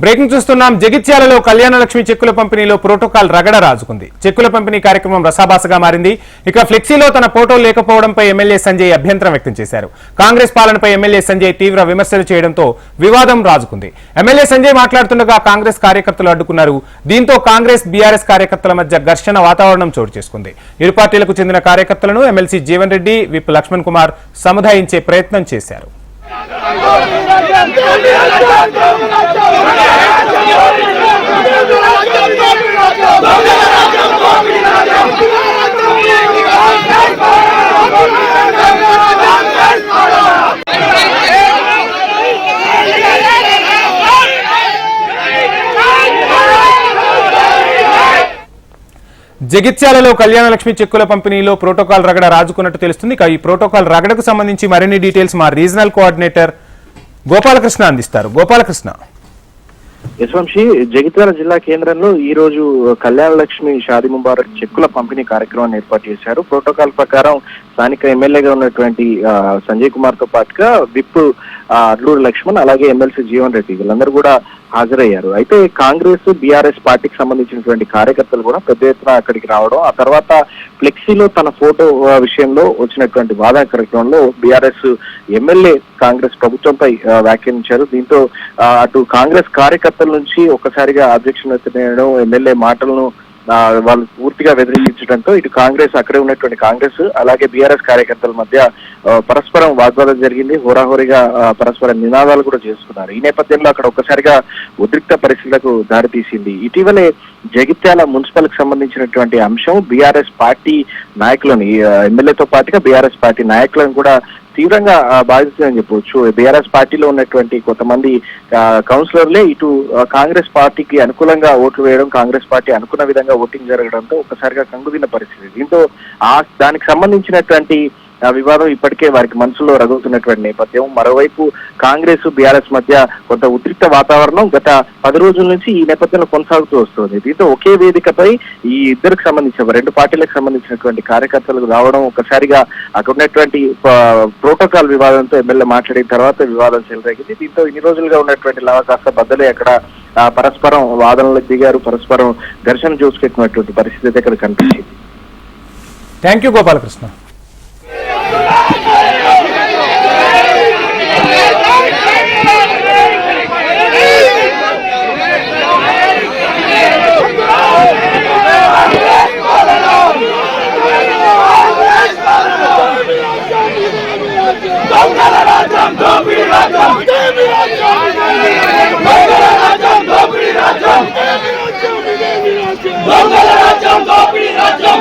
Breaking చూస్తున్నాం. జగిత్యాలలో కళ్యాణలక్ష్మి చెక్కుల పంపిణీలో ప్రోటోకాల్ రగడ రాజుకుంది. చెక్కుల పంపిణీ కార్యక్రమం రసాభాసగా మారింది. ఇక ఫ్లెక్సీలో తన ఫోటో లేకపోవడంపై ఎమ్మెల్యే సంజయ్ అభ్యంతరం వ్యక్తం చేశారు. కాంగ్రెస్ పాలనపై ఎమ్మెల్యే సంజయ్ తీవ్ర విమర్శలు చేయడంతో వివాదం రాజుకుంది. ఎమ్మెల్యే సంజయ్ మాట్లాడుతుండగా కాంగ్రెస్ కార్యకర్తలు అడ్డుకున్నారు. దీంతో కాంగ్రెస్ బీఆర్ఎస్ కార్యకర్తల మధ్య ఘర్షణ వాతావరణం చోటు చేసుకుంది. ఇరు పార్టీలకు చెందిన కార్యకర్తలను ఎమ్మెల్సీ జీవన్ రెడ్డి విప్ లక్ష్మణ్ కుమార్ సముదాయించే ప్రయత్నం చేశారు. Dominacım! జగిత్యాలలో కళ్యాణ లక్ష్మి చెక్కుల పంపిణీలో ప్రోటోకాల్ రగడ రాజుకున్నట్టు తెలుస్తుంది. ఇక ఈ ప్రోటోకాల్ రగడకు సంబంధించి మరిన్ని డీటెయిల్స్ మా రీజనల్ కోఆర్డినేటర్ గోపాలకృష్ణ అందిస్తారు. గోపాలకృష్ణ. యశ్వంశి జగిత్యాల జిల్లా కేంద్రంలో ఈ రోజు కళ్యాణ లక్ష్మి షాది ముబారక్ చెక్కుల పంపిణీ కార్యక్రమాన్ని ఏర్పాటు చేశారు. ప్రోటోకాల్ ప్రకారం స్థానిక ఎమ్మెల్యేగా ఉన్నటువంటి సంజయ్ కుమార్తో పాటుగా విప్ ఆ, అడ్లూరు లక్ష్మణ్ అలాగే ఎమ్మెల్సీ జీవన్ రెడ్డి వీళ్ళందరూ కూడా హాజరయ్యారు. అయితే కాంగ్రెస్ బీఆర్ఎస్ పార్టీకి సంబంధించినటువంటి కార్యకర్తలు కూడా పెద్ద ఎత్తున అక్కడికి రావడం ఆ తర్వాత ఫ్లెక్సీలో తన ఫోటో విషయంలో వచ్చినటువంటి వాదన కార్యక్రమంలో బీఆర్ఎస్ ఎమ్మెల్యే కాంగ్రెస్ ప్రభుత్వంపై వ్యాఖ్యానించారు. దీంతో అటు కాంగ్రెస్ కార్యకర్తల నుంచి ఒక్కసారిగా అధ్యక్షులు ఎత్తనేయడం ఎమ్మెల్యే మాటలను వాళ్ళు పూర్తిగా వ్యతిరేకించడంతో ఇటు కాంగ్రెస్ అక్కడే ఉన్నటువంటి కాంగ్రెస్ అలాగే బీఆర్ఎస్ కార్యకర్తల మధ్య పరస్పరం వాగ్వాదం జరిగింది. హోరాహోరీగా పరస్పరం పరస్పర నినాదాలు కూడా చేసుకున్నారు. ఈ నేపథ్యంలో అక్కడ ఒక్కసారిగా ఉద్రిక్త పరిస్థితులకు దారితీసింది. ఇటీవలే జగిత్యాల మున్సిపల్కి సంబంధించినటువంటి అంశం. బీఆర్ఎస్ పార్టీ నాయకులను ఎమ్మెల్యేతో పాటుగా బీఆర్ఎస్ పార్టీ నాయకులను కూడా తీవ్రంగా బాధిస్తుందని చెప్పవచ్చు. బీఆర్ఎస్ పార్టీలో ఉన్నటువంటి కొంతమంది కౌన్సిలర్లే ఇటు కాంగ్రెస్ పార్టీకి అనుకూలంగా ఓట్లు వేయడం కాంగ్రెస్ పార్టీ అనుకున్న విధంగా ఓటింగ్ జరగడంతో ఒక్కసారిగా కంగుదిన పరిస్థితి. దీంతో ఆ దానికి సంబంధించినటువంటి ఆ వివాదం ఇప్పటికే వారికి మనసులో రగులుతున్నటువంటి నేపథ్యం. మరోవైపు కాంగ్రెస్ బీఆర్ఎస్ మధ్య కొంత ఉద్రిక్త వాతావరణం గత పది రోజుల నుంచి ఈ నేపథ్యంలో కొనసాగుతూ వస్తుంది. దీంతో ఒకే వేదికపై ఈ ఇద్దరికి సంబంధించిన రెండు పార్టీలకు సంబంధించినటువంటి కార్యకర్తలు రావడం ఒకసారిగా అక్కడ ఉన్నటువంటి ప్రోటోకాల్ వివాదంతో ఎమ్మెల్యే మాట్లాడిన తర్వాత వివాదం చెలరేగింది. దీంతో ఇన్ని రోజులుగా ఉన్నటువంటి లవ కాస్త బద్దలే అక్కడ పరస్పరం వాదనలకు దిగారు పరస్పరం ఘర్షణ చూసుకెట్టినటువంటి పరిస్థితి అయితే ఇక్కడ కనిపించింది. థ్యాంక్ యూ గోపాలకృష్ణ రాజ్యం